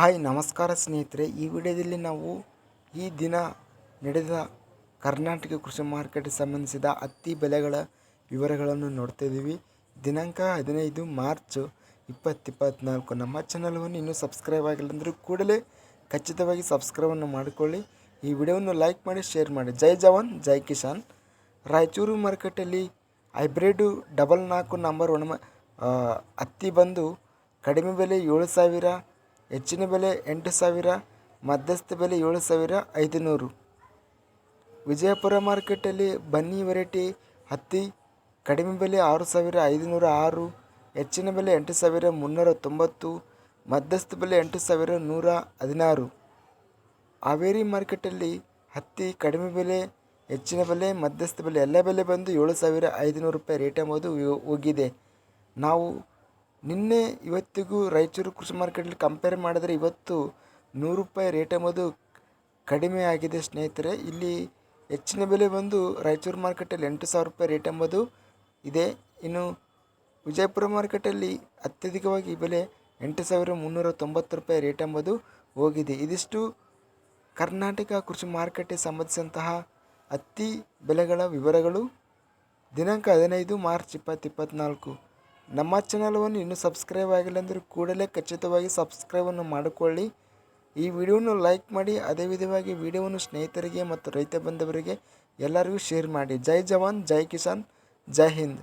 Hi, ನಮಸ್ಕಾರ ಸ್ನೇಹಿತರೆ. ಈ ವಿಡಿಯೋದಲ್ಲಿ ನಾವು ಈ ದಿನ ನಡೆದ ಕರ್ನಾಟಕ ಕೃಷಿ ಮಾರ್ಕೆಟ್ಗೆ ಸಂಬಂಧಿಸಿದ ಹತ್ತಿ ಬೆಲೆಗಳ ವಿವರಗಳನ್ನು ನೋಡ್ತಾ ಇದ್ದೀವಿ. ದಿನಾಂಕ ಹದಿನೈದು ಮಾರ್ಚ್ ಇಪ್ಪತ್ತು ಇಪ್ಪತ್ತ್ನಾಲ್ಕು ನಮ್ಮ ಚಾನಲ್ವನ್ನು ಇನ್ನೂ ಸಬ್ಸ್ಕ್ರೈಬ್ ಆಗಿಲ್ಲ ಅಂದರೆ ಕೂಡಲೇ ಖಚಿತವಾಗಿ ಸಬ್ಸ್ಕ್ರೈಬನ್ನು ಮಾಡಿಕೊಳ್ಳಿ. ಈ ವಿಡಿಯೋವನ್ನು ಲೈಕ್ ಮಾಡಿ, ಶೇರ್ ಮಾಡಿ. ಜೈ ಜವಾನ್, ಜೈ ಕಿಶಾನ್ ರಾಯಚೂರು ಮಾರ್ಕೆಟಲ್ಲಿ ಹೈಬ್ರಿಡು ಡಬಲ್ ನಾಲ್ಕು ನಂಬರ್ ಒಣ ಹತ್ತಿ ಬಂದು ಕಡಿಮೆ ಬೆಲೆ ಏಳು ಸಾವಿರ ಹೆಚ್ಚಿನ ಬೆಲೆ ಎಂಟು ಸಾವಿರ, ಮಧ್ಯಸ್ಥ ಬೆಲೆ ಏಳು ಸಾವಿರ, ಐದುನೂರು. ವಿಜಯಪುರ ಮಾರ್ಕೆಟಲ್ಲಿ ಬನ್ನಿ ವೆರೈಟಿ ಹತ್ತಿ, ಕಡಿಮೆ ಬೆಲೆ ಆರು ಸಾವಿರ, ಐದುನೂರ ಆರು, ಹೆಚ್ಚಿನ ಬೆಲೆ ಎಂಟು ಸಾವಿರ, ಮುನ್ನೂರ ತೊಂಬತ್ತು, ಮಧ್ಯಸ್ಥ ಬೆಲೆ ಎಂಟು ಸಾವಿರ, ನೂರ ಹದಿನಾರು. ಹಾವೇರಿ ಮಾರ್ಕೆಟಲ್ಲಿ ಹತ್ತಿ ಕಡಿಮೆ ಬೆಲೆ, ಹೆಚ್ಚಿನ ಬೆಲೆ, ಮಧ್ಯಸ್ಥ ಬೆಲೆ, ಎಲ್ಲ ಬೆಲೆ ಬಂದು ಏಳು ಸಾವಿರ ಐದುನೂರು ರೂಪಾಯಿ ರೇಟ್ ಎಂಬುದು ಹೋಗಿದೆ ನಾವು ನಿನ್ನೆ ಇವತ್ತಿಗೂ ರಾಯಚೂರು ಕೃಷಿ ಮಾರ್ಕೆಟಲ್ಲಿ ಕಂಪೇರ್ ಮಾಡಿದರೆ ಇವತ್ತು ನೂರು ರೂಪಾಯಿ ರೇಟ್ ಎಂಬುದು ಕಡಿಮೆ ಆಗಿದೆ ಸ್ನೇಹಿತರೆ. ಇಲ್ಲಿ ಹೆಚ್ಚಿನ ಬೆಲೆ ಬಂದು ರಾಯಚೂರು ಮಾರ್ಕೆಟಲ್ಲಿ ಎಂಟು ಸಾವಿರ ರೂಪಾಯಿ ರೇಟ್ ಎಂಬುದು ಇದೆ. ಇನ್ನು ವಿಜಯಪುರ ಮಾರ್ಕೆಟಲ್ಲಿ ಅತ್ಯಧಿಕವಾಗಿ ಬೆಲೆ ಎಂಟು ಸಾವಿರ ಮುನ್ನೂರ ತೊಂಬತ್ತು ರೂಪಾಯಿ ರೇಟ್ ಎಂಬುದು ಹೋಗಿದೆ. ಇದಿಷ್ಟು ಕರ್ನಾಟಕ ಕೃಷಿ ಮಾರುಕಟ್ಟೆಗೆ ಸಂಬಂಧಿಸಿದಂತಹ ಹತ್ತಿ ಬೆಲೆಗಳ ವಿವರಗಳು. ದಿನಾಂಕ ಹದಿನೈದು ಮಾರ್ಚ್ ಇಪ್ಪತ್ತು ಇಪ್ಪತ್ತ್ನಾಲ್ಕು ನಮ್ಮ ಚಾನಲವನ್ನು ಇನ್ನೂ ಸಬ್ಸ್ಕ್ರೈಬ್ ಆಗಿಲ್ಲ ಅಂದರೆ ಕೂಡಲೇ ಖಚಿತವಾಗಿ ಸಬ್ಸ್ಕ್ರೈಬನ್ನು ಮಾಡಿಕೊಳ್ಳಿ. ಈ ವಿಡಿಯೋವನ್ನು ಲೈಕ್ ಮಾಡಿ, ಅದೇ ವಿಧವಾಗಿ ವಿಡಿಯೋವನ್ನು ಸ್ನೇಹಿತರಿಗೆ ಮತ್ತು ರೈತ ಬಂಧುವರಿಗೆ ಎಲ್ಲರಿಗೂ ಶೇರ್ ಮಾಡಿ. ಜೈ ಜವಾನ್, ಜೈ ಕಿಸಾನ್, ಜೈ ಹಿಂದ್.